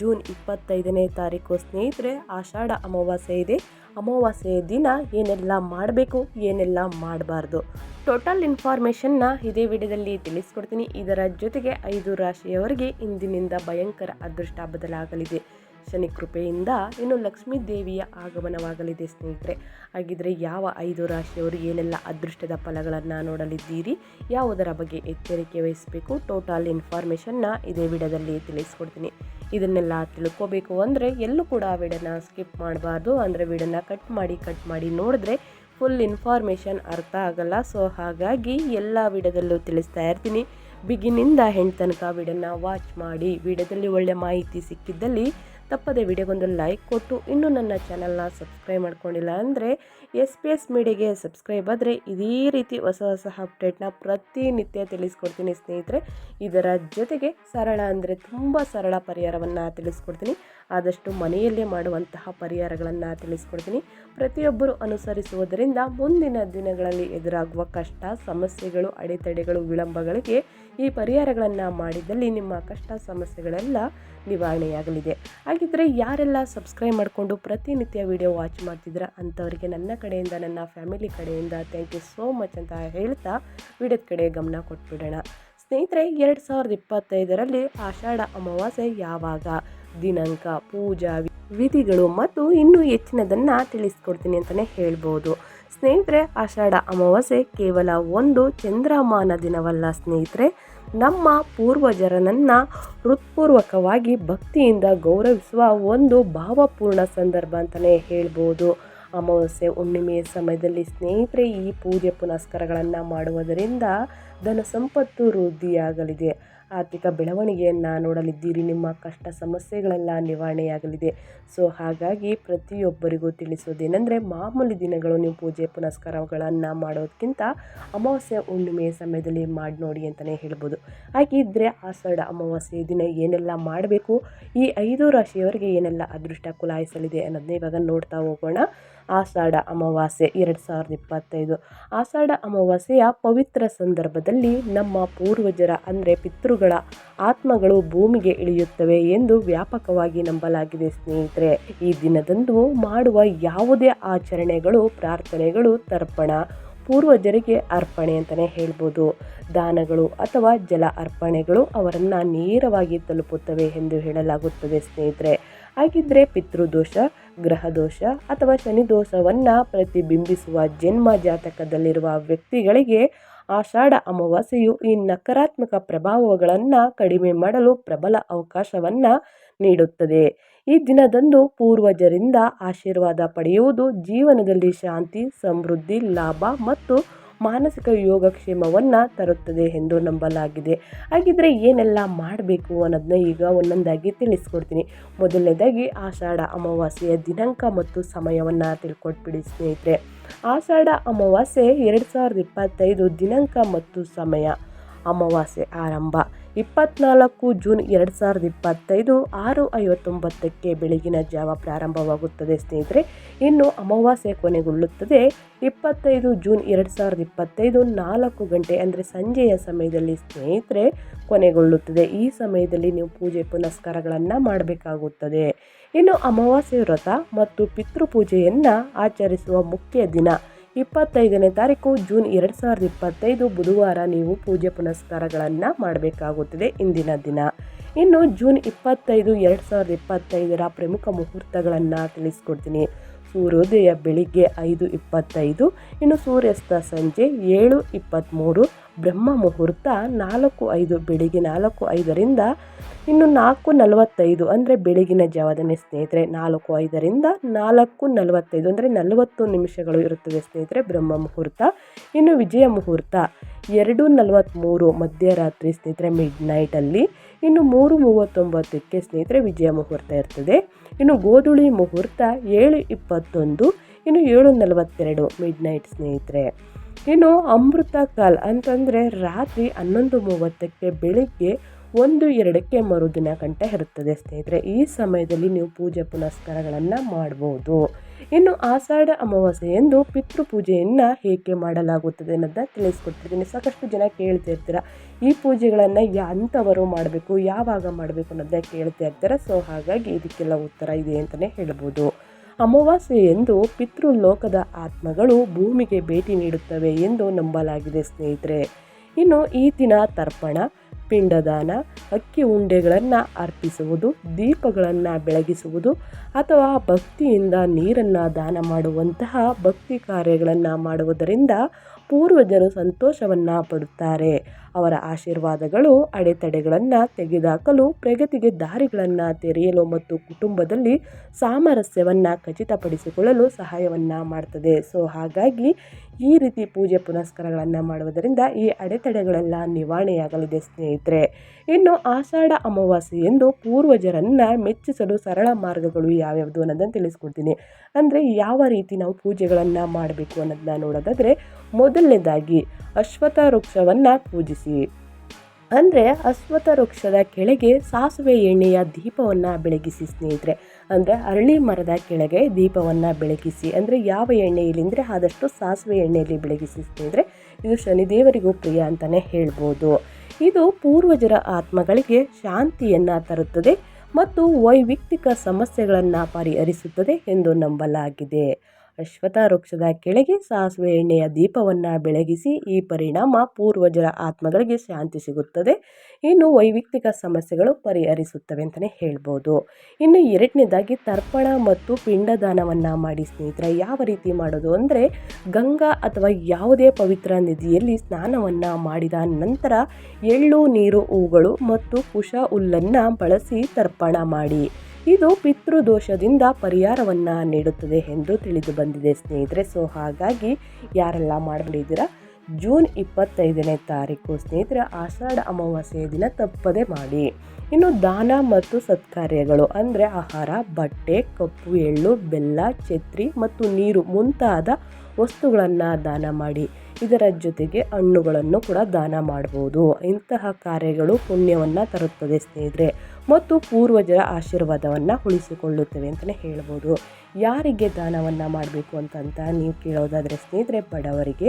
June ಇಪ್ಪತ್ತೈದನೇ ತಾರೀಕು ಸ್ನೇಹಿತರೆ, ಆಷಾಢ ಅಮಾವಾಸ್ಯೆ ಇದೆ. ಅಮಾವಾಸ್ಯೆಯ ದಿನ ಏನೆಲ್ಲ ಮಾಡಬೇಕು, ಏನೆಲ್ಲ ಮಾಡಬಾರ್ದು? ಟೋಟಲ್ ಇನ್ಫಾರ್ಮೇಷನ್ನ ಇದೇ ವಿಡಿಯೋದಲ್ಲಿ ತಿಳಿಸ್ಕೊಡ್ತೀನಿ. ಇದರ ಜೊತೆಗೆ ಐದು ರಾಶಿಯವರಿಗೆ ಇಂದಿನಿಂದ ಭಯಂಕರ ಅದೃಷ್ಟ ಬದಲಾಗಲಿದೆ. ಶನಿ ಕೃಪೆಯಿಂದ ಇನ್ನು ಲಕ್ಷ್ಮೀ ದೇವಿಯ ಆಗಮನವಾಗಲಿದೆ ಸ್ನೇಹಿತರೆ. ಹಾಗಿದ್ರೆ ಯಾವ ಐದು ರಾಶಿಯವರು ಏನೆಲ್ಲ ಅದೃಷ್ಟದ ಫಲಗಳನ್ನು ನೋಡಲಿದ್ದೀರಿ, ಯಾವುದರ ಬಗ್ಗೆ ಎಚ್ಚರಿಕೆ ವಹಿಸಬೇಕು ಟೋಟಲ್ ಇನ್ಫಾರ್ಮೇಷನ್ನ ಇದೇ ವಿಡಿಯೋದಲ್ಲಿ ತಿಳಿಸ್ಕೊಡ್ತೀನಿ. ಇದನ್ನೆಲ್ಲ ತಿಳ್ಕೋಬೇಕು ಅಂದರೆ ಎಲ್ಲೂ ಕೂಡ ವಿಡಿಯೋನ ಸ್ಕಿಪ್ ಮಾಡಬಾರ್ದು. ಅಂದರೆ ವಿಡಿಯೋನ ಕಟ್ ಮಾಡಿ ಕಟ್ ಮಾಡಿ ನೋಡಿದ್ರೆ ಫುಲ್ ಇನ್ಫಾರ್ಮೇಷನ್ ಅರ್ಥ ಆಗಲ್ಲ. ಸೊ ಹಾಗಾಗಿ ಎಲ್ಲ ವಿಡಿಯೋದಲ್ಲೂ ತಿಳಿಸ್ತಾ ಇರ್ತೀನಿ. ಬಿಗಿನಿಂದ ಹೆಣ್ಣು ತನಕ ವಿಡಿಯೋನ ವಾಚ್ ಮಾಡಿ, ವಿಡಿಯೋದಲ್ಲಿ ಒಳ್ಳೆ ಮಾಹಿತಿ ಸಿಕ್ಕಿದ್ದಲ್ಲಿ ತಪ್ಪದೆ ವಿಡಿಯೋಗೊಂದು ಲೈಕ್ ಕೊಟ್ಟು ಇನ್ನೂ ನನ್ನ ಚಾನಲ್ನ ಸಬ್ಸ್ಕ್ರೈಬ್ ಮಾಡ್ಕೊಂಡಿಲ್ಲ ಅಂದರೆ ಎಸ್ ಪಿ ಎಸ್ ಮೀಡಿಯಾಗೆ ಸಬ್ಸ್ಕ್ರೈಬ್ ಆದರೆ ಇದೇ ರೀತಿ ಹೊಸ ಹೊಸ ಅಪ್ಡೇಟ್ನ ಪ್ರತಿನಿತ್ಯ ತಿಳಿಸ್ಕೊಡ್ತೀನಿ ಸ್ನೇಹಿತರೆ. ಇದರ ಜೊತೆಗೆ ಸರಳ ಅಂದರೆ ತುಂಬ ಸರಳ ಪರಿಹಾರವನ್ನು ತಿಳಿಸ್ಕೊಡ್ತೀನಿ. ಆದಷ್ಟು ಮನೆಯಲ್ಲೇ ಮಾಡುವಂತಹ ಪರಿಹಾರಗಳನ್ನು ತಿಳಿಸ್ಕೊಡ್ತೀನಿ. ಪ್ರತಿಯೊಬ್ಬರು ಅನುಸರಿಸುವುದರಿಂದ ಮುಂದಿನ ದಿನಗಳಲ್ಲಿ ಎದುರಾಗುವ ಕಷ್ಟ, ಸಮಸ್ಯೆಗಳು, ಅಡೆತಡೆಗಳು, ವಿಳಂಬಗಳಿಗೆ ಈ ಪರಿಹಾರಗಳನ್ನು ಮಾಡಿದಲ್ಲಿ ನಿಮ್ಮ ಕಷ್ಟ, ಸಮಸ್ಯೆಗಳೆಲ್ಲ ನಿವಾರಣೆಯಾಗಲಿದೆ. ಹಾಗಿದ್ದರೆ ಯಾರೆಲ್ಲ ಸಬ್ಸ್ಕ್ರೈಬ್ ಮಾಡಿಕೊಂಡು ಪ್ರತಿನಿತ್ಯ ವಿಡಿಯೋ ವಾಚ್ ಮಾಡ್ತಿದ್ರೆ ಅಂಥವರಿಗೆ ನನ್ನ ಕಡೆಯಿಂದ, ನನ್ನ ಫ್ಯಾಮಿಲಿ ಕಡೆಯಿಂದ ಥ್ಯಾಂಕ್ ಯು ಸೋ ಮಚ್ ಅಂತ ಹೇಳ್ತಾ ವಿಡಿಯೋದ ಕಡೆ ಗಮನ ಕೊಟ್ಬಿಡೋಣ. ಸ್ನೇಹಿತರೆ, ಎರಡು ಸಾವಿರದ ಇಪ್ಪತ್ತೈದರಲ್ಲಿ ಆಷಾಢ ಅಮಾವಾಸ್ಯೆ ಯಾವಾಗ? ದಿನಾಂಕ, ಪೂಜಾ ವಿಧಿಗಳು ಮತ್ತು ಇನ್ನೂ ಹೆಚ್ಚಿನದನ್ನು ತಿಳಿಸ್ಕೊಡ್ತೀನಿ ಅಂತಲೇ ಹೇಳ್ಬೋದು. ಸ್ನೇಹಿತರೆ, ಆಷಾಢ ಅಮಾವಾಸ್ಯೆ ಕೇವಲ ಒಂದು ಚಂದ್ರಮಾನ ದಿನವಲ್ಲ ಸ್ನೇಹಿತರೆ. ನಮ್ಮ ಪೂರ್ವಜರನನ್ನು ಹೃತ್ಪೂರ್ವಕವಾಗಿ ಭಕ್ತಿಯಿಂದ ಗೌರವಿಸುವ ಒಂದು ಭಾವಪೂರ್ಣ ಸಂದರ್ಭ ಅಂತಲೇ ಹೇಳ್ಬೋದು. ಅಮಾವಾಸ್ಯೆ ಹುಣ್ಣಿಮೆಯ ಸಮಯದಲ್ಲಿ ಸ್ನೇಹಿತರೆ ಈ ಪೂಜೆ ಪುನಸ್ಕಾರಗಳನ್ನು ಮಾಡುವುದರಿಂದ ಧನ ಸಂಪತ್ತು ವೃದ್ಧಿಯಾಗಲಿದೆ. ಆರ್ಥಿಕ ಬೆಳವಣಿಗೆಯನ್ನು ನೋಡಲಿದ್ದೀರಿ, ನಿಮ್ಮ ಕಷ್ಟ ಸಮಸ್ಯೆಗಳೆಲ್ಲ ನಿವಾರಣೆಯಾಗಲಿದೆ. ಸೊ, ಹಾಗಾಗಿ ಪ್ರತಿಯೊಬ್ಬರಿಗೂ ತಿಳಿಸೋದೇನೆಂದರೆ, ಮಾಮೂಲಿ ದಿನಗಳು ನೀವು ಪೂಜೆ, ಪುನಸ್ಕಾರಗಳನ್ನು ಮಾಡೋದಕ್ಕಿಂತ ಅಮಾವಾಸ್ಯೆ, ಹುಣ್ಣಿಮೆ ಸಮಯದಲ್ಲಿ ಮಾಡಿ ನೋಡಿ ಅಂತಲೇ ಹೇಳ್ಬೋದು. ಹಾಗಿದ್ದರೆ ಆಸಡ ಅಮಾವಾಸ್ಯೆ ದಿನ ಏನೆಲ್ಲ ಮಾಡಬೇಕು, ಈ ಐದು ರಾಶಿಯವರಿಗೆ ಏನೆಲ್ಲ ಅದೃಷ್ಟ ಕುಲಾಯಿಸಲಿದೆ ಅನ್ನೋದನ್ನ ಇವಾಗ ನೋಡ್ತಾ ಹೋಗೋಣ. ಆಷಾಢ ಅಮಾವಾಸ್ಯೆ ಎರಡು ಸಾವಿರದ ಇಪ್ಪತ್ತೈದು. ಆಷಾಢ ಅಮಾವಾಸ್ಯೆಯ ಪವಿತ್ರ ಸಂದರ್ಭದಲ್ಲಿ ನಮ್ಮ ಪೂರ್ವಜರ, ಅಂದರೆ ಪಿತೃಗಳ ಆತ್ಮಗಳು ಭೂಮಿಗೆ ಇಳಿಯುತ್ತವೆ ಎಂದು ವ್ಯಾಪಕವಾಗಿ ನಂಬಲಾಗಿದೆ ಸ್ನೇಹಿತರೆ. ಈ ದಿನದಂದು ಮಾಡುವ ಯಾವುದೇ ಆಚರಣೆಗಳು, ಪ್ರಾರ್ಥನೆಗಳು ತರ್ಪಣ, ಪೂರ್ವಜರಿಗೆ ಅರ್ಪಣೆ ಅಂತಲೇ ಹೇಳ್ಬೋದು. ದಾನಗಳು ಅಥವಾ ಜಲ ಅರ್ಪಣೆಗಳು ಅವರನ್ನು ನೇರವಾಗಿ ತಲುಪುತ್ತವೆ ಎಂದು ಹೇಳಲಾಗುತ್ತದೆ ಸ್ನೇಹಿತರೆ. ಹಾಗಿದ್ದರೆ ಪಿತೃದೋಷ ಗ್ರಹದೋಷ ಅಥವಾ ಶನಿದೋಷವನ್ನು ಪ್ರತಿಬಿಂಬಿಸುವ ಜನ್ಮ ಜಾತಕದಲ್ಲಿರುವ ವ್ಯಕ್ತಿಗಳಿಗೆ ಆಷಾಢ ಅಮಾವಾಸ್ಯೆಯು ಈ ನಕಾರಾತ್ಮಕ ಪ್ರಭಾವಗಳನ್ನು ಕಡಿಮೆ ಮಾಡಲು ಪ್ರಬಲ ಅವಕಾಶವನ್ನು ನೀಡುತ್ತದೆ. ಈ ದಿನದಂದು ಪೂರ್ವಜರಿಂದ ಆಶೀರ್ವಾದ ಪಡೆಯುವುದು ಜೀವನದಲ್ಲಿ ಶಾಂತಿ, ಸಮೃದ್ಧಿ, ಲಾಭ ಮತ್ತು ಮಾನಸಿಕ ಯೋಗಕ್ಷೇಮವನ್ನು ತರುತ್ತದೆ ಎಂದು ನಂಬಲಾಗಿದೆ. ಹಾಗಿದ್ರೆ ಏನೆಲ್ಲ ಮಾಡಬೇಕು ಅನ್ನೋದನ್ನ ಈಗ ಒಂದೊಂದಾಗಿ ತಿಳಿಸ್ಕೊಡ್ತೀನಿ. ಮೊದಲನೇದಾಗಿ ಆಷಾಢ ಅಮಾವಾಸ್ಯೆಯ ದಿನಾಂಕ ಮತ್ತು ಸಮಯವನ್ನು ತಿಳ್ಕೊಟ್ಬಿಡಿ ಸ್ನೇಹಿತರೆ. ಆಷಾಢ ಅಮಾವಾಸ್ಯೆ ಎರಡು ಸಾವಿರದ ಇಪ್ಪತ್ತೈದು ದಿನಾಂಕ ಮತ್ತು ಸಮಯ. ಅಮಾವಾಸ್ಯೆ ಆರಂಭ. ಇಪ್ಪತ್ನಾಲ್ಕು ಜೂನ್ ಎರಡು ಸಾವಿರದ ಇಪ್ಪತ್ತೈದು ಆರು ಐವತ್ತೊಂಬತ್ತಕ್ಕೆ ಬೆಳಗಿನ ಜಾವ ಪ್ರಾರಂಭವಾಗುತ್ತದೆ, ಸ್ನೇಹಿತರೆ. ಇನ್ನು ಅಮಾವಾಸ್ಯೆ ಕೊನೆಗೊಳ್ಳುತ್ತದೆ. ಇಪ್ಪತ್ತೈದು ಜೂನ್ ಎರಡು ಸಾವಿರದ ಇಪ್ಪತ್ತೈದು ನಾಲ್ಕು ಗಂಟೆ, ಅಂದರೆ ಸಂಜೆಯ ಸಮಯದಲ್ಲಿ, ಸ್ನೇಹಿತರೆ, ಕೊನೆಗೊಳ್ಳುತ್ತದೆ. ಈ ಸಮಯದಲ್ಲಿ ನೀವು ಪೂಜೆ ಪುನಸ್ಕಾರಗಳನ್ನು ಮಾಡಬೇಕಾಗುತ್ತದೆ. ಇನ್ನು ಅಮಾವಾಸ್ಯೆ ವ್ರತ ಮತ್ತು ಪಿತೃಪೂಜೆಯನ್ನು ಆಚರಿಸುವ ಮುಖ್ಯ ದಿನ ಇಪ್ಪತ್ತೈದನೇ ತಾರೀಕು ಜೂನ್ ಎರಡು ಸಾವಿರದ ಇಪ್ಪತ್ತೈದು ಬುಧವಾರ ನೀವು ಪೂಜೆ ಪುನಸ್ಕಾರಗಳನ್ನು ಮಾಡಬೇಕಾಗುತ್ತದೆ ಇಂದಿನ ದಿನ. ಇನ್ನು ಜೂನ್ ಇಪ್ಪತ್ತೈದು ಎರಡು ಸಾವಿರದ ಇಪ್ಪತ್ತೈದರ ಪ್ರಮುಖ ಮುಹೂರ್ತಗಳನ್ನು ತಿಳಿಸ್ಕೊಡ್ತೀನಿ. ಸೂರ್ಯೋದಯ ಬೆಳಿಗ್ಗೆ ಐದು ಇಪ್ಪತ್ತೈದು, ಇನ್ನು ಸೂರ್ಯಾಸ್ತ ಸಂಜೆ ಏಳು ಇಪ್ಪತ್ತ್ಮೂರು ಬ್ರಹ್ಮ ಮುಹೂರ್ತ ನಾಲ್ಕು ಐದು ಬೆಳಿಗ್ಗೆ ನಾಲ್ಕು ಐದರಿಂದ ಇನ್ನು ನಾಲ್ಕು ನಲವತ್ತೈದು ಅಂದರೆ ಬೆಳಗಿನ ಜಾವದನೆ ಸ್ನೇಹಿತರೆ, ನಾಲ್ಕು ಐದರಿಂದ ನಾಲ್ಕು ನಲವತ್ತೈದು ಅಂದರೆ ನಲವತ್ತು ನಿಮಿಷಗಳು ಇರುತ್ತದೆ ಸ್ನೇಹಿತರೆ ಬ್ರಹ್ಮ ಮುಹೂರ್ತ. ಇನ್ನು ವಿಜಯ ಮುಹೂರ್ತ ಎರಡು ನಲವತ್ತ್ಮೂರು ಮಧ್ಯರಾತ್ರಿ ಸ್ನೇಹಿತರೆ ಮಿಡ್ ನೈಟಲ್ಲಿ ಇನ್ನು ಮೂರು ಮೂವತ್ತೊಂಬತ್ತಕ್ಕೆ ಸ್ನೇಹಿತರೆ ವಿಜಯ ಮುಹೂರ್ತ ಇರ್ತದೆ. ಇನ್ನು ಗೋಧುಳಿ ಮುಹೂರ್ತ ಏಳು ಇಪ್ಪತ್ತೊಂದು, ಇನ್ನು ಏಳು ನಲವತ್ತೆರಡು ಮಿಡ್ ನೈಟ್ ಸ್ನೇಹಿತರೆ. ಇನ್ನು ಅಮೃತ ಕಾಲ್ ಅಂತಂದರೆ ರಾತ್ರಿ ಹನ್ನೊಂದು ಮೂವತ್ತಕ್ಕೆ ಬೆಳಿಗ್ಗೆ ಒಂದು ಎರಡಕ್ಕೆ ಮರುದಿನ ಗಂಟೆ ಇರುತ್ತದೆ ಸ್ನೇಹಿತರೆ ಈ ಸಮಯದಲ್ಲಿ ನೀವು ಪೂಜೆ ಪುನಸ್ಕಾರಗಳನ್ನು ಮಾಡ್ಬೋದು. ಇನ್ನು ಆಷಾಢ ಅಮಾವಾಸ್ಯೆ ಎಂದು ಪಿತೃ ಪೂಜೆಯನ್ನು ಹೇಗೆ ಮಾಡಲಾಗುತ್ತದೆ ಅನ್ನೋದನ್ನ ತಿಳಿಸ್ಕೊಡ್ತಿದ್ದೀನಿ. ಸಾಕಷ್ಟು ಜನ ಕೇಳ್ತಾ ಇರ್ತೀರ, ಈ ಪೂಜೆಗಳನ್ನು ಅಂಥವರು ಮಾಡಬೇಕು, ಯಾವಾಗ ಮಾಡಬೇಕು ಅನ್ನೋದನ್ನ ಕೇಳ್ತಾ ಇರ್ತಾರೆ. ಸೊ ಹಾಗಾಗಿ ಇದಕ್ಕೆಲ್ಲ ಉತ್ತರ ಇದೆ ಅಂತಲೇ ಹೇಳ್ಬೋದು. ಅಮಾವಾಸ್ಯೆ ಎಂದು ಪಿತೃಲೋಕದ ಆತ್ಮಗಳು ಭೂಮಿಗೆ ಭೇಟಿ ನೀಡುತ್ತವೆ ಎಂದು ನಂಬಲಾಗಿದೆ ಸ್ನೇಹಿತರೆ. ಇನ್ನು ಈ ದಿನ ತರ್ಪಣ, ಪಿಂಡದಾನ, ಅಕ್ಕಿ ಉಂಡೆಗಳನ್ನು ಅರ್ಪಿಸುವುದು, ದೀಪಗಳನ್ನು ಬೆಳಗಿಸುವುದು ಅಥವಾ ಭಕ್ತಿಯಿಂದ ನೀರನ್ನು ದಾನ ಮಾಡುವಂತಹ ಭಕ್ತಿ ಕಾರ್ಯಗಳನ್ನು ಮಾಡುವುದರಿಂದ ಪೂರ್ವಜರು ಸಂತೋಷವನ್ನು ಪಡುತ್ತಾರೆ. ಅವರ ಆಶೀರ್ವಾದಗಳು ಅಡೆತಡೆಗಳನ್ನು ತೆಗೆದುಹಾಕಲು ಪ್ರಗತಿಗೆ ದಾರಿಗಳನ್ನು ತೆರೆಯಲು ಮತ್ತು ಕುಟುಂಬದಲ್ಲಿ ಸಾಮರಸ್ಯವನ್ನು ಖಚಿತಪಡಿಸಿಕೊಳ್ಳಲು ಸಹಾಯವನ್ನು ಮಾಡ್ತದೆ. ಸೊ, ಹಾಗಾಗಿ ಈ ರೀತಿ ಪೂಜೆ ಪುನಸ್ಕಾರಗಳನ್ನು ಮಾಡುವುದರಿಂದ ಈ ಅಡೆತಡೆಗಳೆಲ್ಲ ನಿವಾರಣೆಯಾಗಲಿದೆ ಸ್ನೇಹಿತರೆ. ಇನ್ನು ಆಷಾಢ ಅಮಾವಾಸ್ಯೆ ಎಂದು ಪೂರ್ವಜರನ್ನು ಮೆಚ್ಚಿಸಲು ಸರಳ ಮಾರ್ಗಗಳು ಯಾವ್ಯಾವುದು ಅನ್ನೋದನ್ನು ತಿಳಿಸ್ಕೊಡ್ತೀನಿ. ಅಂದರೆ ಯಾವ ರೀತಿ ನಾವು ಪೂಜೆಗಳನ್ನು ಮಾಡಬೇಕು ಅನ್ನೋದನ್ನ ನೋಡೋದಾದರೆ, ಮೊದಲನೇದಾಗಿ ಅಶ್ವಥ ವೃಕ್ಷವನ್ನು ಪೂಜಿಸಿ. ಅಂದರೆ ಅಶ್ವಥ ವೃಕ್ಷದ ಕೆಳಗೆ ಸಾಸುವೆ ಎಣ್ಣೆಯ ದೀಪವನ್ನು ಬೆಳಗಿಸಿ ಸ್ನೇಹಿತರೆ. ಅಂದರೆ ಅರಳಿ ಮರದ ಕೆಳಗೆ ದೀಪವನ್ನು ಬೆಳಗಿಸಿ, ಅಂದರೆ ಯಾವ ಎಣ್ಣೆಯಲ್ಲಿಂದರೆ ಆದಷ್ಟು ಸಾಸಿವೆ ಎಣ್ಣೆಯಲ್ಲಿ ಬೆಳಗಿಸಿ ಸ್ನೇಹಿತರೆ. ಇದು ಶನಿದೇವರಿಗೂ ಪ್ರಿಯ ಅಂತಲೇ ಹೇಳ್ಬೋದು. ಇದು ಪೂರ್ವಜರ ಆತ್ಮಗಳಿಗೆ ಶಾಂತಿಯನ್ನು ತರುತ್ತದೆ ಮತ್ತು ವೈಯಕ್ತಿಕ ಸಮಸ್ಯೆಗಳನ್ನು ಪರಿಹರಿಸುತ್ತದೆ ಎಂದು ನಂಬಲಾಗಿದೆ. ಅಶ್ವಥ ವೃಕ್ಷದ ಕೆಳಗೆ ಸಾಸಿವೆ ಎಣ್ಣೆಯ ದೀಪವನ್ನು ಬೆಳಗಿಸಿ ಈ ಪರಿಣಾಮ ಪೂರ್ವಜರ ಆತ್ಮಗಳಿಗೆ ಶಾಂತಿ ಸಿಗುತ್ತದೆ. ಇನ್ನು ವೈಯಕ್ತಿಕ ಸಮಸ್ಯೆಗಳು ಪರಿಹರಿಸುತ್ತವೆ ಅಂತಲೇ ಹೇಳ್ಬೋದು. ಇನ್ನು ಎರಡನೇದಾಗಿ ತರ್ಪಣ ಮತ್ತು ಪಿಂಡದಾನವನ್ನು ಮಾಡಿ ಸ್ನೇಹಿತರೆ, ಯಾವ ರೀತಿ ಮಾಡೋದು ಅಂದರೆ ಗಂಗಾ ಅಥವಾ ಯಾವುದೇ ಪವಿತ್ರ ನದಿಯಲ್ಲಿ ಸ್ನಾನವನ್ನು ಮಾಡಿದ ನಂತರ ಎಳ್ಳು, ನೀರು, ಹೂಗಳು ಮತ್ತು ಕುಶ ಹುಲ್ಲನ್ನು ಬಳಸಿ ತರ್ಪಣ ಮಾಡಿ. ಇದು ಪಿತೃದೋಷದಿಂದ ಪರಿಹಾರವನ್ನು ನೀಡುತ್ತದೆ ಎಂದು ತಿಳಿದು ಬಂದಿದೆ ಸ್ನೇಹಿತರೆ. ಸೊ ಹಾಗಾಗಿ ಯಾರೆಲ್ಲ ಮಾಡಿಬಿಟ್ಟಿದ್ದೀರಾ? ಜೂನ್ ಇಪ್ಪತ್ತೈದನೇ ತಾರೀಕು ಸ್ನೇಹಿತರೆ, ಆಷಾಢ ಅಮಾವಾಸ್ಯೆಯ ದಿನ ತಪ್ಪದೆ ಮಾಡಿ. ಇನ್ನು ದಾನ ಮತ್ತು ಸತ್ಕಾರ್ಯಗಳು ಅಂದರೆ ಆಹಾರ, ಬಟ್ಟೆ, ಕಪ್ಪು, ಎಳ್ಳು, ಬೆಲ್ಲ, ಛತ್ರಿ ಮತ್ತು ನೀರು ಮುಂತಾದ ವಸ್ತುಗಳನ್ನು ದಾನ ಮಾಡಿ. ಇದರ ಜೊತೆಗೆ ಹಣ್ಣುಗಳನ್ನು ಕೂಡ ದಾನ ಮಾಡ್ಬೋದು. ಇಂತಹ ಕಾರ್ಯಗಳು ಪುಣ್ಯವನ್ನು ತರುತ್ತದೆ ಸ್ನೇಹಿತರೆ. ಮತ್ತು ಪೂರ್ವಜರ ಆಶೀರ್ವಾದವನ್ನು ಉಳಿಸಿಕೊಳ್ಳುತ್ತವೆ ಅಂತಲೇ ಹೇಳ್ಬೋದು. ಯಾರಿಗೆ ದಾನವನ್ನು ಮಾಡಬೇಕು ಅಂತಂತ ನೀವು ಕೇಳೋದಾದರೆ ಸ್ನೇಹಿತರೆ, ಬಡವರಿಗೆ,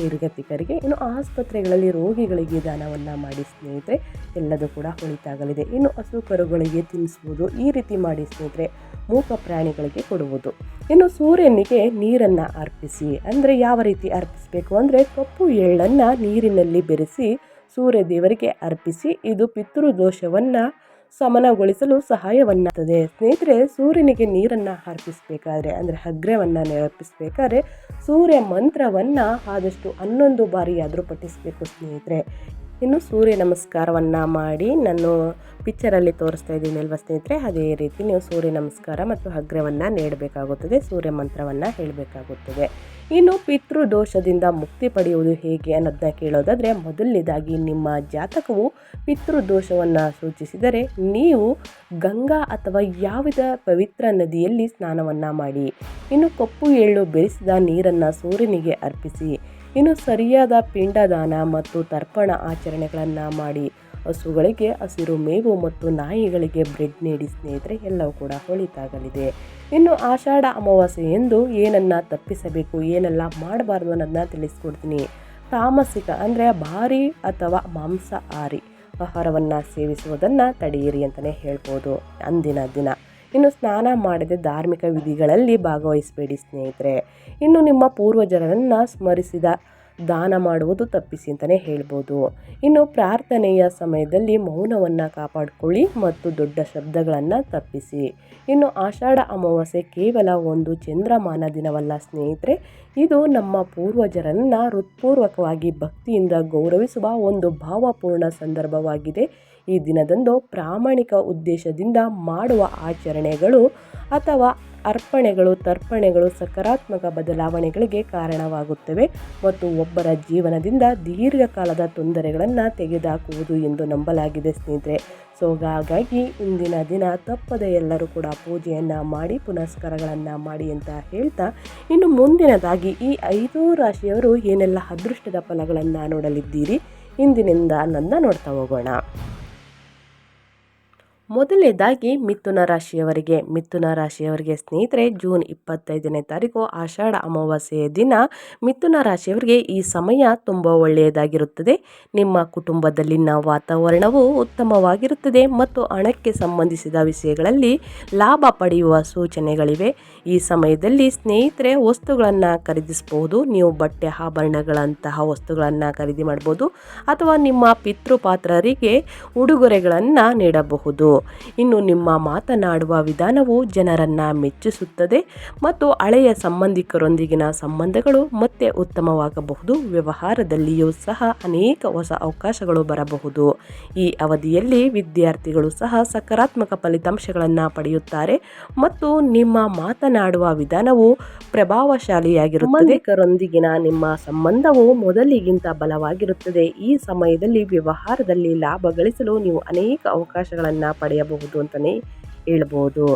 ನಿರ್ಗತಿಕರಿಗೆ, ಇನ್ನು ಆಸ್ಪತ್ರೆಗಳಲ್ಲಿ ರೋಗಿಗಳಿಗೆ ದಾನವನ್ನು ಮಾಡಿ ಸ್ನೇಹಿತರೆ, ಎಲ್ಲದೂ ಕೂಡ ಉಳಿತಾಗಲಿದೆ. ಇನ್ನು ಹಸು ಕರುಗಳಿಗೆ ತಿನ್ನಿಸ್ಬೋದು, ಈ ರೀತಿ ಮಾಡಿ ಸ್ನೇಹಿತರೆ, ಮೂಕ ಪ್ರಾಣಿಗಳಿಗೆ ಕೊಡುವುದು ಇನ್ನು ಸೂರ್ಯನಿಗೆ ನೀರನ್ನು ಅರ್ಪಿಸಿ, ಅಂದರೆ ಯಾವ ರೀತಿ ಅರ್ಪಿಸಬೇಕು ಅಂದರೆ ಕಪ್ಪು ಎಳ್ಳನ್ನು ನೀರಿನಲ್ಲಿ ಬೆರೆಸಿ, ಸೂರ್ಯ ದೇವರಿಗೆ ಅರ್ಪಿಸಿ, ಇದು ಪಿತೃದೋಷವನ್ನು ಸಮನಗೊಳಿಸಲು ಸಹಾಯವನ್ನಾಗುತ್ತದೆ ಸ್ನೇಹಿತರೆ, ಸೂರ್ಯನಿಗೆ ನೀರನ್ನು ಅರ್ಪಿಸಬೇಕಾದ್ರೆ, ಅಂದರೆ ಹಗ್ರವನ್ನು ನೆರಪಿಸಬೇಕಾದ್ರೆ ಸೂರ್ಯ ಮಂತ್ರವನ್ನು ಆದಷ್ಟು ಹನ್ನೊಂದು ಬಾರಿಯಾದರೂ ಪಠಿಸಬೇಕು ಸ್ನೇಹಿತರೆ. ಇನ್ನು ಸೂರ್ಯ ನಮಸ್ಕಾರವನ್ನು ಮಾಡಿ ನಾನು ಪಿಕ್ಚರಲ್ಲಿ ತೋರಿಸ್ತಾ ಇದ್ದೀನಿ ಅಲ್ವಾ ಸ್ನೇಹಿತರೆ? ಅದೇ ರೀತಿ ನೀವು ಸೂರ್ಯ ನಮಸ್ಕಾರ ಮತ್ತು ಹಗ್ರವನ್ನು ನೀಡಬೇಕಾಗುತ್ತದೆ, ಸೂರ್ಯ ಮಂತ್ರವನ್ನು ಹೇಳಬೇಕಾಗುತ್ತದೆ. ಇನ್ನು ಪಿತೃದೋಷದಿಂದ ಮುಕ್ತಿ ಪಡೆಯುವುದು ಹೇಗೆ ಅನ್ನೋದನ್ನ ಕೇಳೋದಾದರೆ, ಮೊದಲನೇದಾಗಿ ನಿಮ್ಮ ಜಾತಕವು ಪಿತೃದೋಷವನ್ನು ಸೂಚಿಸಿದರೆ ನೀವು ಗಂಗಾ ಅಥವಾ ಯಾವುದ ಪವಿತ್ರ ನದಿಯಲ್ಲಿ ಸ್ನಾನವನ್ನು ಮಾಡಿ. ಇನ್ನು ಕಪ್ಪು ಎಳ್ಳು ಬೆರೆಸಿದ ನೀರನ್ನು ಸೂರ್ಯನಿಗೆ ಅರ್ಪಿಸಿ. ಇನ್ನು ಸರಿಯಾದ ಪಿಂಡದಾನ ಮತ್ತು ತರ್ಪಣ ಆಚರಣೆಗಳನ್ನು ಮಾಡಿ. ಹಸುಗಳಿಗೆ, ಹಸಿರು ಮೇವು ಮತ್ತು ನಾಯಿಗಳಿಗೆ ಬ್ರೆಡ್ ನೀಡಿ ಸ್ನೇಹಿತರೆ, ಎಲ್ಲವೂ ಕೂಡ ಹೊಳಿತಾಗಲಿದೆ. ಇನ್ನು ಆಷಾಢ ಅಮಾವಾಸ್ಯೆ ಎಂದು ಏನನ್ನು ತಪ್ಪಿಸಬೇಕು ಏನೆಲ್ಲ ಮಾಡಬಾರ್ದು ಅನ್ನೋದನ್ನ ತಿಳಿಸ್ಕೊಡ್ತೀನಿ. ತಾಮಸಿಕ ಅಂದರೆ ಭಾರಿ ಅಥವಾ ಮಾಂಸಾಹಾರಿ ಆಹಾರವನ್ನು ಸೇವಿಸುವುದನ್ನು ತಡೆಯಿರಿ ಅಂತಲೇ ಹೇಳ್ಬೋದು ಅಂದಿನ ದಿನ. ಇನ್ನು ಸ್ನಾನ ಮಾಡದೆ ಧಾರ್ಮಿಕ ವಿಧಿಗಳಲ್ಲಿ ಭಾಗವಹಿಸಬೇಡಿ ಸ್ನೇಹಿತರೆ. ಇನ್ನು ನಿಮ್ಮ ಪೂರ್ವಜರನ್ನು ಸ್ಮರಿಸಿದ ದಾನ ಮಾಡುವುದು ತಪ್ಪಿಸಿ ಅಂತಲೇ ಹೇಳ್ಬೋದು. ಇನ್ನು ಪ್ರಾರ್ಥನೆಯ ಸಮಯದಲ್ಲಿ ಮೌನವನ್ನು ಕಾಪಾಡಿಕೊಳ್ಳಿ ಮತ್ತು ದೊಡ್ಡ ಶಬ್ದಗಳನ್ನು ತಪ್ಪಿಸಿ. ಇನ್ನು ಆಷಾಢ ಅಮಾವಾಸ್ಯೆ ಕೇವಲ ಒಂದು ಚಂದ್ರಮಾನ ದಿನವಲ್ಲ ಸ್ನೇಹಿತರೆ, ಇದು ನಮ್ಮ ಪೂರ್ವಜರನ್ನು ಹೃತ್ಪೂರ್ವಕವಾಗಿ ಭಕ್ತಿಯಿಂದ ಗೌರವಿಸುವ ಒಂದು ಭಾವಪೂರ್ಣ ಸಂದರ್ಭವಾಗಿದೆ. ಈ ದಿನದಂದು ಪ್ರಾಮಾಣಿಕ ಉದ್ದೇಶದಿಂದ ಮಾಡುವ ಆಚರಣೆಗಳು ಅಥವಾ ಅರ್ಪಣೆಗಳು, ತರ್ಪಣೆಗಳು ಸಕಾರಾತ್ಮಕ ಬದಲಾವಣೆಗಳಿಗೆ ಕಾರಣವಾಗುತ್ತವೆ ಮತ್ತು ಒಬ್ಬರ ಜೀವನದಿಂದ ದೀರ್ಘಕಾಲದ ತೊಂದರೆಗಳನ್ನು ತೆಗೆದುಹಾಕುವುದು ಎಂದು ನಂಬಲಾಗಿದೆ ಸ್ನೇಹಿತರೆ. ಸೊ ಹಾಗಾಗಿ ಇಂದಿನ ದಿನ ತಪ್ಪದೆ ಎಲ್ಲರೂ ಕೂಡ ಪೂಜೆಯನ್ನು ಮಾಡಿ, ಪುನಸ್ಕಾರಗಳನ್ನು ಮಾಡಿ ಅಂತ ಹೇಳ್ತಾ, ಇನ್ನು ಮುಂದಿನದಾಗಿ ಈ ಐದು ರಾಶಿಯವರು ಏನೆಲ್ಲ ಅದೃಷ್ಟದ ಫಲಗಳನ್ನು ನೋಡಲಿದ್ದೀರಿ, ಇಂದಿನಿಂದ ನನ್ನ ನೋಡ್ತಾ ಹೋಗೋಣ. ಮೊದಲನೇದಾಗಿ ಮಿಥುನ ರಾಶಿಯವರಿಗೆ. ಮಿಥುನ ರಾಶಿಯವರಿಗೆ ಸ್ನೇಹಿತರೆ, ಜೂನ್ ಇಪ್ಪತ್ತೈದನೇ ತಾರೀಕು ಆಷಾಢ ಅಮಾವಾಸ್ಯೆಯ ದಿನ. ಮಿಥುನ ರಾಶಿಯವರಿಗೆ ಈ ಸಮಯ ತುಂಬ ಒಳ್ಳೆಯದಾಗಿರುತ್ತದೆ. ನಿಮ್ಮ ಕುಟುಂಬದಲ್ಲಿನ ವಾತಾವರಣವು ಉತ್ತಮವಾಗಿರುತ್ತದೆ ಮತ್ತು ಹಣಕ್ಕೆ ಸಂಬಂಧಿಸಿದ ವಿಷಯಗಳಲ್ಲಿ ಲಾಭ ಪಡೆಯುವ ಸೂಚನೆಗಳಿವೆ. ಈ ಸಮಯದಲ್ಲಿ ಸ್ನೇಹಿತರೆ, ವಸ್ತುಗಳನ್ನು ಖರೀದಿಸಬಹುದು. ನೀವು ಬಟ್ಟೆ ಆಭರಣಗಳಂತಹ ವಸ್ತುಗಳನ್ನು ಖರೀದಿ ಮಾಡಬಹುದು ಅಥವಾ ನಿಮ್ಮ ಪಿತೃಪಾತ್ರರಿಗೆ ಉಡುಗೊರೆಗಳನ್ನು ನೀಡಬಹುದು. ಇನ್ನು ನಿಮ್ಮ ಮಾತನಾಡುವ ವಿಧಾನವು ಜನರನ್ನು ಮೆಚ್ಚಿಸುತ್ತದೆ ಮತ್ತು ಹಳೆಯ ಸಂಬಂಧಿಕರೊಂದಿಗಿನ ಸಂಬಂಧಗಳು ಮತ್ತೆ ಉತ್ತಮವಾಗಬಹುದು. ವ್ಯವಹಾರದಲ್ಲಿಯೂ ಸಹ ಅನೇಕ ಹೊಸ ಅವಕಾಶಗಳು ಬರಬಹುದು. ಈ ಅವಧಿಯಲ್ಲಿ ವಿದ್ಯಾರ್ಥಿಗಳು ಸಹ ಸಕಾರಾತ್ಮಕ ಫಲಿತಾಂಶಗಳನ್ನು ಪಡೆಯುತ್ತಾರೆ ಮತ್ತು ನಿಮ್ಮ ಮಾತನಾಡುವ ವಿಧಾನವು ಪ್ರಭಾವಶಾಲಿಯಾಗಿರುತ್ತದೆ. ಸಂಬಂಧಿಕರೊಂದಿಗಿನ ನಿಮ್ಮ ಸಂಬಂಧವು ಮೊದಲಿಗಿಂತ ಬಲವಾಗಿರುತ್ತದೆ. ಈ ಸಮಯದಲ್ಲಿ ವ್ಯವಹಾರದಲ್ಲಿ ಲಾಭ ಗಳಿಸಲು ನೀವು ಅನೇಕ ಅವಕಾಶಗಳನ್ನು ಪಡೆಯಬಹುದು ಅಂತಲೇ ಹೇಳ್ಬೋದು.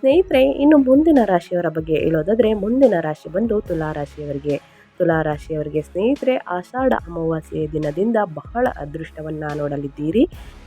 ಸ್ನೇಹಿತರೆ ಇನ್ನು ಮುಂದಿನ ರಾಶಿಯವರ ಬಗ್ಗೆ ಹೇಳೋದಾದರೆ ಮುಂದಿನ ರಾಶಿ ಬಂದು ತುಲಾ ರಾಶಿಯವರಿಗೆ ತುಲಾ ರಾಶಿಯವರಿಗೆ ಸ್ನೇಹಿತರೆ, ಆಷಾಢ ಅಮಾವಾಸ್ಯೆಯ ದಿನದಿಂದ ಬಹಳ ಅದೃಷ್ಟವನ್ನು ನೋಡಲಿದ್ದೀರಿ.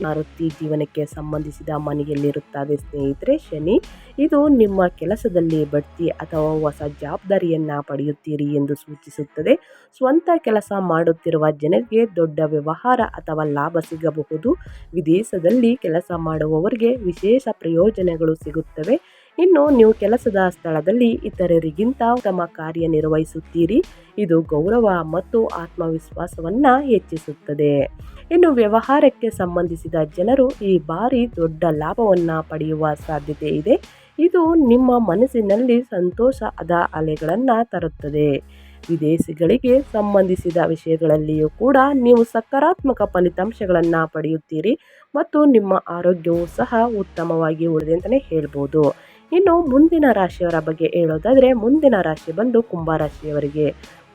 ವೃತ್ತಿ ಜೀವನಕ್ಕೆ ಸಂಬಂಧಿಸಿದ ಮನೆಯಲ್ಲಿರುತ್ತದೆ ಸ್ನೇಹಿತರೆ, ಶನಿ. ಇದು ನಿಮ್ಮ ಕೆಲಸದಲ್ಲಿ ಬಡ್ತಿ ಅಥವಾ ಹೊಸ ಜವಾಬ್ದಾರಿಯನ್ನು ಪಡೆಯುತ್ತೀರಿ ಎಂದು ಸೂಚಿಸುತ್ತದೆ. ಸ್ವಂತ ಕೆಲಸ ಮಾಡುತ್ತಿರುವ ಜನರಿಗೆ ದೊಡ್ಡ ವ್ಯವಹಾರ ಅಥವಾ ಲಾಭ ಸಿಗಬಹುದು. ವಿದೇಶದಲ್ಲಿ ಕೆಲಸ ಮಾಡುವವರಿಗೆ ವಿಶೇಷ ಪ್ರಯೋಜನಗಳು ಸಿಗುತ್ತವೆ. ಇನ್ನು ನೀವು ಕೆಲಸದ ಸ್ಥಳದಲ್ಲಿ ಇತರರಿಗಿಂತ ಉತ್ತಮ ಕಾರ್ಯನಿರ್ವಹಿಸುತ್ತೀರಿ ಇದು ಗೌರವ ಮತ್ತು ಆತ್ಮವಿಶ್ವಾಸವನ್ನು ಹೆಚ್ಚಿಸುತ್ತದೆ. ಇನ್ನು ವ್ಯವಹಾರಕ್ಕೆ ಸಂಬಂಧಿಸಿದ ಜನರು ಈ ಬಾರಿ ದೊಡ್ಡ ಲಾಭವನ್ನು ಪಡೆಯುವ ಸಾಧ್ಯತೆ ಇದೆ. ಇದು ನಿಮ್ಮ ಮನಸ್ಸಿನಲ್ಲಿ ಸಂತೋಷದ ಅಲೆಗಳನ್ನು ತರುತ್ತದೆ. ವಿದೇಶಿಗಳಿಗೆ ಸಂಬಂಧಿಸಿದ ವಿಷಯಗಳಲ್ಲಿಯೂ ಕೂಡ ನೀವು ಸಕಾರಾತ್ಮಕ ಫಲಿತಾಂಶಗಳನ್ನು ಪಡೆಯುತ್ತೀರಿ ಮತ್ತು ನಿಮ್ಮ ಆರೋಗ್ಯವು ಸಹ ಉತ್ತಮವಾಗಿ ಉಳಿದೆ ಅಂತಲೇ ಹೇಳ್ಬೋದು. ಇನ್ನು ಮುಂದಿನ ರಾಶಿಯವರ ಬಗ್ಗೆ ಹೇಳೋದಾದರೆ, ಮುಂದಿನ ರಾಶಿ ಬಂದು ಕುಂಭರಾಶಿಯವರಿಗೆ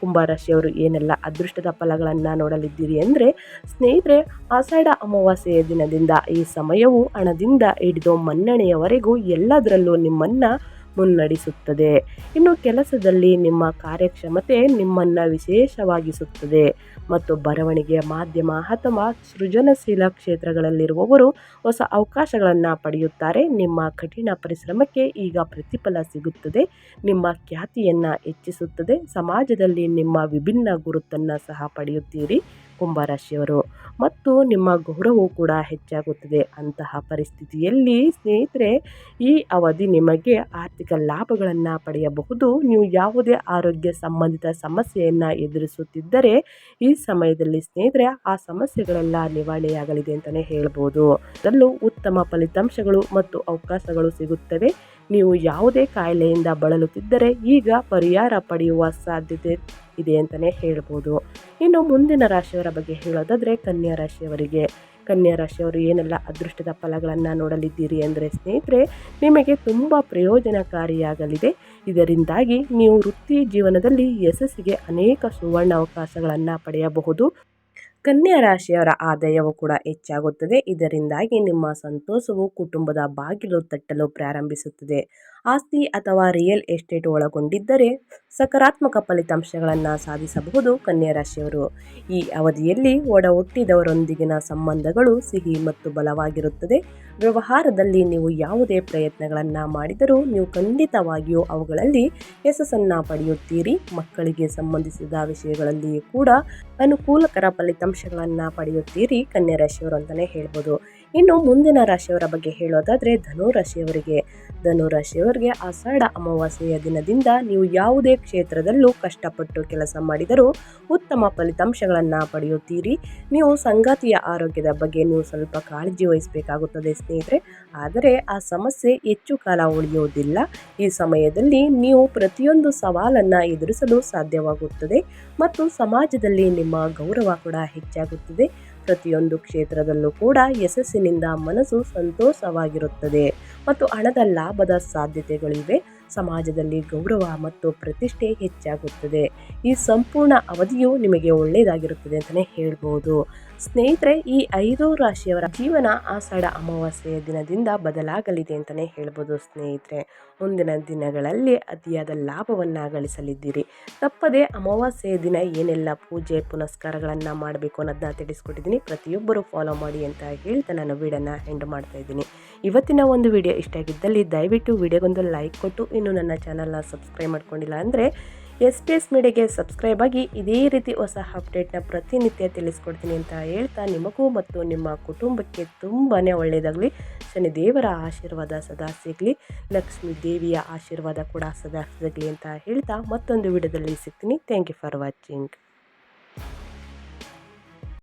ಕುಂಭರಾಶಿಯವರು ಏನೆಲ್ಲ ಅದೃಷ್ಟದ ಫಲಗಳನ್ನು ನೋಡಲಿದ್ದೀರಿ ಅಂದರೆ, ಸ್ನೇಹಿತರೆ, ಆಷಾಢ ಅಮಾವಾಸ್ಯೆಯ ದಿನದಿಂದ ಈ ಸಮಯವು ಹಣದಿಂದ ಹಿಡಿದು ಮನ್ನಣೆಯವರೆಗೂ ಎಲ್ಲದರಲ್ಲೂ ನಿಮ್ಮನ್ನು ಮುನ್ನಡೆಸುತ್ತದೆ. ಇನ್ನು ಕೆಲಸದಲ್ಲಿ ನಿಮ್ಮ ಕಾರ್ಯಕ್ಷಮತೆ ನಿಮ್ಮನ್ನು ವಿಶೇಷವಾಗಿಸುತ್ತದೆ. ಮತ್ತು ಬರವಣಿಗೆಯ ಮಾಧ್ಯಮ ಅಥವಾ ಸೃಜನಶೀಲ ಕ್ಷೇತ್ರಗಳಲ್ಲಿರುವವರು ಹೊಸ ಅವಕಾಶಗಳನ್ನು ಪಡೆಯುತ್ತಾರೆ. ನಿಮ್ಮ ಕಠಿಣ ಪರಿಶ್ರಮಕ್ಕೆ ಈಗ ಪ್ರತಿಫಲ ಸಿಗುತ್ತದೆ. ನಿಮ್ಮ ಖ್ಯಾತಿಯನ್ನು ಹೆಚ್ಚಿಸುತ್ತದೆ. ಸಮಾಜದಲ್ಲಿ ನಿಮ್ಮ ವಿಭಿನ್ನ ಗುರುತನ್ನು ಸಹ ಪಡೆಯುತ್ತೀರಿ. ಕುಂಭರಾಶಿಯವರು ಮತ್ತು ನಿಮ್ಮ ಗೌರವವು ಕೂಡ ಹೆಚ್ಚಾಗುತ್ತದೆ. ಅಂತಹ ಪರಿಸ್ಥಿತಿಯಲ್ಲಿ ಸ್ನೇಹಿತರೆ, ಈ ಅವಧಿ ನಿಮಗೆ ಆರ್ಥಿಕ ಲಾಭಗಳನ್ನು ಪಡೆಯಬಹುದು. ನೀವು ಯಾವುದೇ ಆರೋಗ್ಯ ಸಂಬಂಧಿತ ಸಮಸ್ಯೆಯನ್ನು ಎದುರಿಸುತ್ತಿದ್ದರೆ, ಈ ಸಮಯದಲ್ಲಿ ಸ್ನೇಹಿತರೆ, ಆ ಸಮಸ್ಯೆಗಳೆಲ್ಲ ನಿವಾರಣೆಯಾಗಲಿದೆ ಅಂತಲೇ ಹೇಳ್ಬೋದು. ಅದರಲ್ಲೂ ಉತ್ತಮ ಫಲಿತಾಂಶಗಳು ಮತ್ತು ಅವಕಾಶಗಳು ಸಿಗುತ್ತವೆ. ನೀವು ಯಾವುದೇ ಕಾಯಿಲೆಯಿಂದ ಬಳಲುತ್ತಿದ್ದರೆ ಈಗ ಪರಿಹಾರ ಪಡೆಯುವ ಸಾಧ್ಯತೆ ಇದೆ ಅಂತಲೇ ಹೇಳ್ಬೋದು. ಇನ್ನು ಮುಂದಿನ ರಾಶಿಯವರ ಬಗ್ಗೆ ಹೇಳೋದಾದರೆ ಕನ್ಯಾ ರಾಶಿಯವರಿಗೆ. ಕನ್ಯಾ ರಾಶಿಯವರು ಏನೆಲ್ಲ ಅದೃಷ್ಟದ ಫಲಗಳನ್ನು ನೋಡಲಿದ್ದೀರಿ ಅಂದರೆ ಸ್ನೇಹಿತರೆ, ನಿಮಗೆ ತುಂಬ ಪ್ರಯೋಜನಕಾರಿಯಾಗಲಿದೆ. ಇದರಿಂದಾಗಿ ನೀವು ವೃತ್ತಿ ಜೀವನದಲ್ಲಿ ಯಶಸ್ಸಿಗೆ ಅನೇಕ ಸುವರ್ಣ ಅವಕಾಶಗಳನ್ನು ಪಡೆಯಬಹುದು. ಕನ್ಯಾ ರಾಶಿಯವರ ಆದಾಯವು ಕೂಡ ಹೆಚ್ಚಾಗುತ್ತದೆ. ಇದರಿಂದಾಗಿ ನಿಮ್ಮ ಸಂತೋಷವು ಕುಟುಂಬದ ಬಾಗಿಲು ತಟ್ಟಲು ಪ್ರಾರಂಭಿಸುತ್ತದೆ. ಆಸ್ತಿ ಅಥವಾ ರಿಯಲ್ ಎಸ್ಟೇಟ್ ಒಳಗೊಂಡಿದ್ದರೆ ಸಕಾರಾತ್ಮಕ ಫಲಿತಾಂಶಗಳನ್ನು ಸಾಧಿಸಬಹುದು ಕನ್ಯಾ ರಾಶಿಯವರು ಈ ಅವಧಿಯಲ್ಲಿ ಒಡಹುಟ್ಟಿದವರೊಂದಿಗಿನ ಸಂಬಂಧಗಳು ಸಿಹಿ ಮತ್ತು ಬಲವಾಗಿರುತ್ತದೆ. ವ್ಯವಹಾರದಲ್ಲಿ ನೀವು ಯಾವುದೇ ಪ್ರಯತ್ನಗಳನ್ನು ಮಾಡಿದರೂ ನೀವು ಖಂಡಿತವಾಗಿಯೂ ಅವುಗಳಲ್ಲಿ ಯಶಸ್ಸನ್ನು ಪಡೆಯುತ್ತೀರಿ. ಮಕ್ಕಳಿಗೆ ಸಂಬಂಧಿಸಿದ ವಿಷಯಗಳಲ್ಲಿಯೂ ಕೂಡ ಅನುಕೂಲಕರ ಫಲಿತಾಂಶಗಳನ್ನು ಪಡೆಯುತ್ತೀರಿ ಕನ್ಯಾ ರಾಶಿಯವರು ಅಂತಲೇ ಹೇಳ್ಬೋದು. ಇನ್ನು ಮುಂದಿನ ರಾಶಿಯವರ ಬಗ್ಗೆ ಹೇಳೋದಾದರೆ ಧನು ಧನುರಾಶಿಯವರಿಗೆ ಧನು ರಾಶಿಯವರಿಗೆ ಆಷಾಢ ಅಮಾವಾಸ್ಯೆಯ ದಿನದಿಂದ ನೀವು ಯಾವುದೇ ಕ್ಷೇತ್ರದಲ್ಲೂ ಕಷ್ಟಪಟ್ಟು ಕೆಲಸ ಮಾಡಿದರೂ ಉತ್ತಮ ಫಲಿತಾಂಶಗಳನ್ನು ಪಡೆಯುತ್ತೀರಿ. ನೀವು ಸಂಗಾತಿಯ ಆರೋಗ್ಯದ ಬಗ್ಗೆ ನೀವು ಸ್ವಲ್ಪ ಕಾಳಜಿ ವಹಿಸಬೇಕಾಗುತ್ತದೆ ಸ್ನೇಹಿತರೆ. ಆದರೆ ಆ ಸಮಸ್ಯೆ ಹೆಚ್ಚು ಕಾಲ ಉಳಿಯುವುದಿಲ್ಲ. ಈ ಸಮಯದಲ್ಲಿ ನೀವು ಪ್ರತಿಯೊಂದು ಸವಾಲನ್ನು ಎದುರಿಸಲು ಸಾಧ್ಯವಾಗುತ್ತದೆ. ಮತ್ತು ಸಮಾಜದಲ್ಲಿ ನಿಮ್ಮ ಗೌರವ ಕೂಡ ಹೆಚ್ಚಾಗುತ್ತದೆ. ಪ್ರತಿಯೊಂದು ಕ್ಷೇತ್ರದಲ್ಲೂ ಕೂಡ ಯಶಸ್ಸಿನಿಂದ ಮನಸ್ಸು ಸಂತೋಷವಾಗಿರುತ್ತದೆ. ಮತ್ತು ಹಣದ ಲಾಭದ ಸಾಧ್ಯತೆಗಳಿವೆ. ಸಮಾಜದಲ್ಲಿ ಗೌರವ ಮತ್ತು ಪ್ರತಿಷ್ಠೆ ಹೆಚ್ಚಾಗುತ್ತದೆ. ಈ ಸಂಪೂರ್ಣ ಅವಧಿಯು ನಿಮಗೆ ಒಳ್ಳೆಯದಾಗಿರುತ್ತದೆ ಅಂತಲೇ ಹೇಳ್ಬೋದು. ಸ್ನೇಹಿತರೆ, ಈ ಐದು ರಾಶಿಯವರ ಜೀವನ ಆಷಾಢ ಅಮಾವಾಸ್ಯೆಯ ದಿನದಿಂದ ಬದಲಾಗಲಿದೆ ಅಂತಲೇ ಹೇಳ್ಬೋದು ಸ್ನೇಹಿತರೆ. ಮುಂದಿನ ದಿನಗಳಲ್ಲಿ ಅತಿಯಾದ ಲಾಭವನ್ನು ಗಳಿಸಲಿದ್ದೀರಿ ತಪ್ಪದೆ ಅಮಾವಾಸ್ಯೆಯ ದಿನ ಏನೆಲ್ಲ ಪೂಜೆ, ಪುನಸ್ಕಾರಗಳನ್ನು ಮಾಡಬೇಕು ಅನ್ನೋದನ್ನ ತಿಳಿಸ್ಕೊಟ್ಟಿದ್ದೀನಿ. ಪ್ರತಿಯೊಬ್ಬರು ಫಾಲೋ ಮಾಡಿ ಅಂತ ಹೇಳ್ತಾ ನಾನು ವಿಡಿಯೋನ ಎಂಡ್ ಮಾಡ್ತಾ ಇದ್ದೀನಿ. ಇವತ್ತಿನ ಒಂದು ವಿಡಿಯೋ ಇಷ್ಟ ಆಗಿದ್ದಲ್ಲಿ ದಯವಿಟ್ಟು ವಿಡಿಯೋಗೊಂದು ಲೈಕ್ ಕೊಟ್ಟು, ಇನ್ನು ನನ್ನ ಚಾನಲ್ನ ಸಬ್ಸ್ಕ್ರೈಬ್ ಮಾಡ್ಕೊಂಡಿಲ್ಲ ಅಂದರೆ ಎಸ್ ಪಿ ಎಸ್ ಮೀಡಿಯಾಗೆ ಸಬ್ಸ್ಕ್ರೈಬ್ ಆಗಿ ಇದೇ ರೀತಿ ಹೊಸ ಅಪ್ಡೇಟ್ನ ಪ್ರತಿನಿತ್ಯ ತಿಳಿಸ್ಕೊಡ್ತೀನಿ ಅಂತ ಹೇಳ್ತಾ ನಿಮಗೂ ಮತ್ತು ನಿಮ್ಮ ಕುಟುಂಬಕ್ಕೆ ತುಂಬಾ ಒಳ್ಳೆಯದಾಗಲಿ. ಶನಿದೇವರ ಆಶೀರ್ವಾದ ಸದಾ ಸಿಗಲಿ. ಲಕ್ಷ್ಮೀ ದೇವಿಯ ಆಶೀರ್ವಾದ ಕೂಡ ಸದಾ ಸಿಗಲಿ ಅಂತ ಹೇಳ್ತಾ ಮತ್ತೊಂದು ವಿಡಿಯೋದಲ್ಲಿ ಸಿಗ್ತೀನಿ. Thank you for watching